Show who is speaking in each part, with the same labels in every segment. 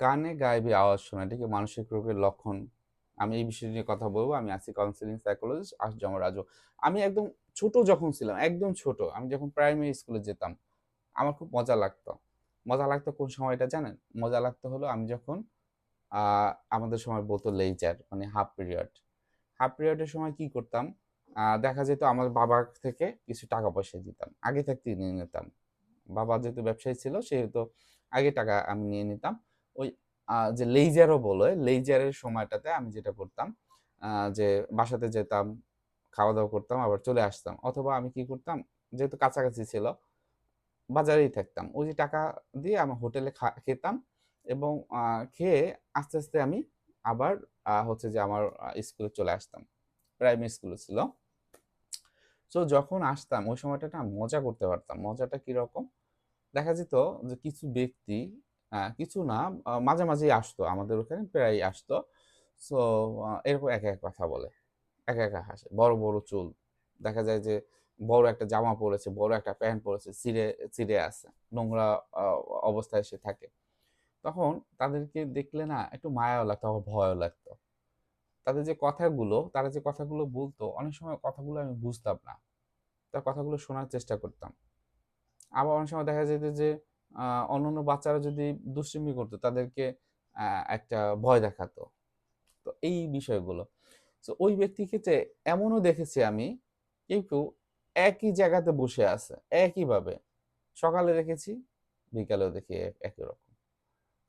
Speaker 1: কানে গায়েবী আওয়াজ শোনা এটা কি মানসিক রোগের লক্ষণ? আমি এই বিষয় নিয়ে কথা বলব। আমি আছি কাউন্সিলিং সাইকোলজিস্ট আসজাম রাজু। আমি একদম ছোট যখন ছিলাম, একদম ছোট, আমি যখন প্রাইমারি স্কুলে যেতাম, আমার খুব মজা লাগতো। মজা লাগতো কোন সময়টা জানেন? মজা লাগতো হলো আমি যখন আমাদের সময় বলতো লেইজার মানে হাফ পিরিয়ড। হাফ পিরিয়ডের সময় কি করতাম? দেখা যেত আমার বাবার থেকে কিছু টাকা পয়সা দিতাম, আগে থাকতে নিয়ে নিতাম। বাবা যেহেতু ব্যবসায়ী ছিল, সেহেতু আগে টাকা আমি নিয়ে নিতাম। ওই যে লেজারও বলে লেজারের সময়টাতে আমি যেটা করতাম যে বাসাতে যেতাম খাওয়া দাওয়া করতাম, আবার চলে আসতাম। অথবা আমি কি করতাম, যেহেতু কাছাকাছি ছিল, বাজারেই থাকতাম। ওই যে টাকা দিয়ে আমি হোটেলে খেতাম এবং খেয়ে আস্তে আস্তে আমি আবার হচ্ছে যে আমার স্কুলে চলে আসতাম। প্রাইমারি স্কুলে ছিল। সো যখন আসতাম, ওই সময়টা মজা করতে পারতাম। মজাটা কীরকম? দেখা যেত যে কিছু ব্যক্তি কিছু না মাঝে মাঝেই আসতো, আমাদের ওখানে প্রায় আসতো। সো এরকম একা এক কথা বলে, একা একা হাসে, বড় বড় চুল। দেখা যায় যে বড় একটা জামা পরেছে, বড় একটা প্যান্ট পরেছে, ছিঁড়ে ছিঁড়ে আছে, নোংরা অবস্থায় সে থাকে। তখন তাদেরকে দেখলে না একটু মায়াও লাগতো, আবার ভয়ও লাগতো। তাদের যে কথাগুলো, তারা যে কথাগুলো বলতো, অনেক সময় কথাগুলো আমি বুঝতাম না। তার কথাগুলো শোনার চেষ্টা করতাম। আবার অনেক সময় দেখা যেত যে অন্যান্য বাচ্চারা যদি দুষ্টুমি করতো, তাদেরকে একটা ভয় দেখাতো। তো এই বিষয়গুলো। তো ওই ব্যক্তির ক্ষেত্রে এমনও দেখেছি আমি, কেউ কেউ একই জায়গাতে বসে আছে, একইভাবে। সকালে দেখেছি, বিকালেও দেখি একই রকম।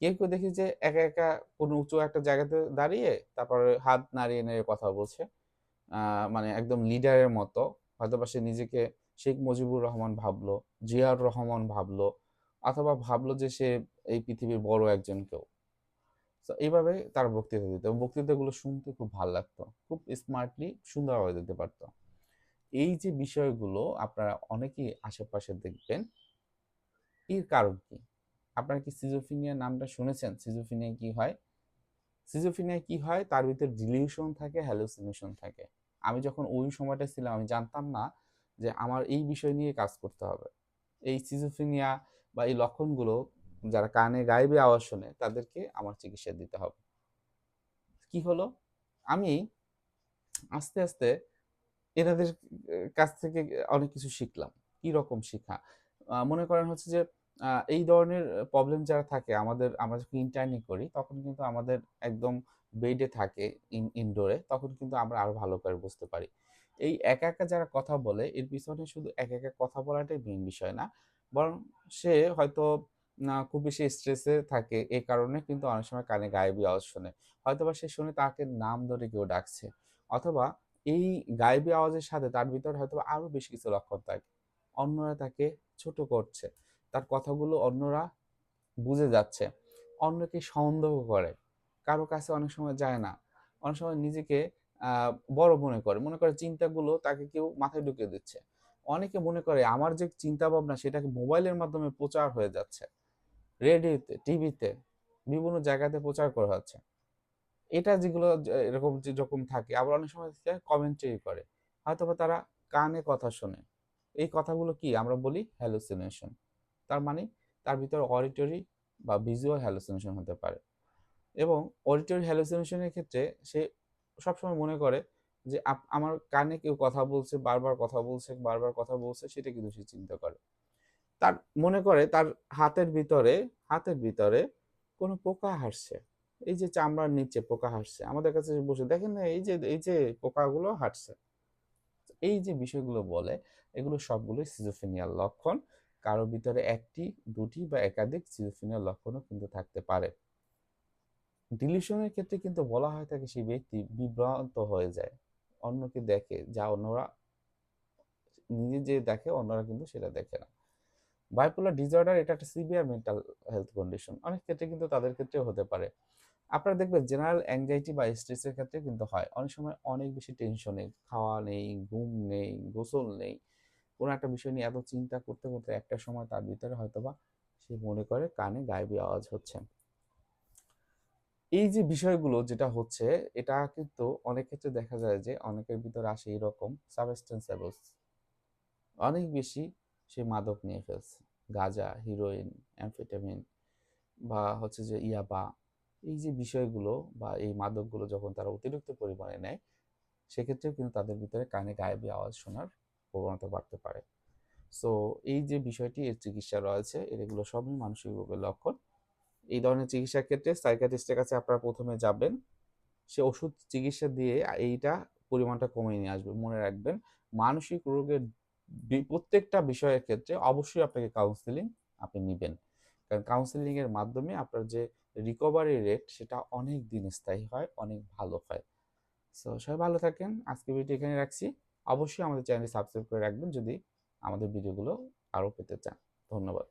Speaker 1: কেউ কেউ দেখি যে একা একা কোনো উঁচু একটা জায়গাতে দাঁড়িয়ে, তারপরে হাত নাড়িয়ে নাড়িয়ে কথা বলছে। মানে একদম লিডারের মতো। হয়তো নিজেকে শেখ মুজিবুর রহমান ভাবলো, জিয়াউর রহমান ভাবলো অথবা ভাবলো যে সে এই পৃথিবীর বড় একজন কেউ তো এইভাবে তার বক্তৃতা দিত বক্তৃতাগুলো শুনতে খুব ভালো লাগতো। খুব স্মার্টলি সুন্দরভাবে দিতে পারতো। এই যে বিষয়গুলো আপনারা অনেকেই আশেপাশে দেখবেন, এর কারণ কি? আপনারা কি সিজোফিনিয়া নামটা শুনেছেন? সিজোফিনিয়া কি হয়? সিজোফিনিয়া কি হয়? তার ভিতর ডিলিউশন থাকে হ্যালুসিনেশন থাকে। আমি যখন ওই সময়টা ছিলাম, আমি জানতাম না যে আমার এই বিষয় নিয়ে কাজ করতে হবে। এই সিজোফিনিয়া বা এই লক্ষণগুলো যারা কানে গাইবে আওয়াজ শোনে তাদেরকে আমার চিকিৎসা দিতে হবে। কি হলো? আমি আস্তে আস্তে এনাদের কাছ থেকে অনেক কিছু শিখলাম। কি রকম আহ, মনে করেন হচ্ছে যে এই ধরনের প্রবলেম যারা থাকে আমাদের আমরা যখন ইন্টার্নি করি তখন কিন্তু আমাদের একদম বেডে থাকে ইন ইনডোরে তখন কিন্তু আমরা আরও ভালো করে বুঝতে পারি। এই একা একা যারা কথা বলে এর পিছনে শুধু একা একা কথা বলাটাই মেইন বিষয় না। বরং সে হয়তো খুব বেশি স্ট্রেসে থাকে এই কারণে কিন্তু অনেক সময় কানে গায়েবী আওয়াজ শোনে। হয়তোবা সে শুনে তাকে নাম ধরে কেউ ডাকছে অথবা এই গায়েবী আওয়াজের সাথে তার ভিতরে হয়তো আরও বেশি কিছু লক্ষণ থাকে। অন্যরা তাকে ছোট করছে, তার কথাগুলো অন্যরা বুঝে যাচ্ছে, অন্যকে সন্দেহ করে। কারও কাছে অনেক সময় যায় না, অনেক সময় নিজেকে বড় মনে করে মনে করে চিন্তাগুলো তাকে কেউ মাথায় ঢুকিয়ে দিচ্ছে। অনেকে মনে করে আমার যে চিন্তা ভাবনা সেটাকে মোবাইলের মাধ্যমে প্রচার হয়ে যাচ্ছে। রেডিওতে, টিভিতে, বিভিন্ন জায়গাতে প্রচার করা হচ্ছে। এটা যেগুলো এরকম যে রকম থাকে, আবার অনেক সময় কমেন্ট্রি করে। হয়তোবা তারা কানে কথা শোনে। এই কথাগুলো কি? আমরা বলি হ্যালুসিনেশন তার মানে তার ভিতরে অডিটরি বা ভিজুয়াল হ্যালুসিনেশন হতে পারে। এবং অডিটরি হ্যালুসিনেশনের ক্ষেত্রে সে সবসময় মনে করে যে আমার কানে কেউ কথা বলছে, বারবার কথা বলছে, বারবার কথা বলছে, সেটা কিন্তু সে চিন্তা করে। তার মনে করে তার হাতের ভিতরে হাতের ভিতরে কোনো পোকা হাঁটছে। এই যে চামড়ার নিচে পোকা হাঁটছে, আমাদের কাছে বসে, দেখেন না, এই যে এই যে পোকাগুলো হাঁটছে। এই যে বিষয়গুলো বলে, এগুলো সবগুলোই সিজোফেনিয়ার লক্ষণ। কারোর ভিতরে একটি, দুটি বা একাধিক সিজোফেনিয়ার লক্ষণও কিন্তু থাকতে পারে। ডিলিশনের ক্ষেত্রে কিন্তু বলা হয় থাকে সেই ব্যক্তি বিভ্রান্ত হয়ে যায়। অন্যকে দেখে, যা অন্যরা নিজে যে দেখে, অন্যরা কিন্তু সেটা দেখে না। বাইপোলার ডিসঅর্ডার এটা একটা সিভিয়ার মেন্টাল হেলথ কন্ডিশন অনেক ক্ষেত্রে কিন্তু তাদের ক্ষেত্রেও হতে পারে। আপনারা দেখবেন জেনারেল অ্যাংজাইটি বা স্ট্রেসের ক্ষেত্রে কিন্তু হয়। অনেক সময় অনেক বেশি টেনশনে খাওয়া নেই, ঘুম নেই, গোসল নেই। কোনো একটা বিষয় নিয়ে এত চিন্তা করতে করতে একটা সময় তার ভিতরে হয়তোবা সে মনে করে কানে গায়েবী আওয়াজ হচ্ছে। এই যে বিষয়গুলো যেটা হচ্ছে, এটা কিন্তু অনেক ক্ষেত্রে দেখা যায় যে অনেকের ভিতরে আসে এরকম সাবস্টেন্স অনেক বেশি সে মাদক নিয়ে ফেলছে। গাঁজা হিরোইন অ্যামফেটামিন বা হচ্ছে যে ইয়াবা। এই যে বিষয়গুলো বা এই মাদকগুলো যখন তারা অতিরিক্ত পরিমাণে নেয়, সেক্ষেত্রেও কিন্তু তাদের ভিতরে কানে গায়েবী আওয়াজ শোনার প্রবণতা বাড়তে পারে। সো এই যে বিষয়টি এর চিকিৎসা রয়েছে এগুলো সবই মানসিক রোগের লক্ষণ। এই ধরনের চিকিৎসার ক্ষেত্রে সাইকাটিস্টের কাছে আপনারা প্রথমে যাবেন। সে ওষুধ চিকিৎসা দিয়ে এইটা পরিমাণটা কমিয়ে নিয়ে আসবে, মনে রাখবেন। মানসিক রোগের প্রত্যেকটা বিষয়ের ক্ষেত্রে অবশ্যই আপনাকে কাউন্সিলিং আপনি নেবেন। কারণ কাউন্সিলিং এর মাধ্যমে আপনার যে রিকভারি রেট সেটা অনেক দিন স্থায়ী হয়, অনেক ভালো হয়। সো সবাই ভালো থাকেন। আজকে ভিডিও এখানে রাখছি। অবশ্যই আমাদের চ্যানেলটি সাবস্ক্রাইব করে রাখবেন যদি আমাদের ভিডিওগুলো আরও পেতে চান। ধন্যবাদ।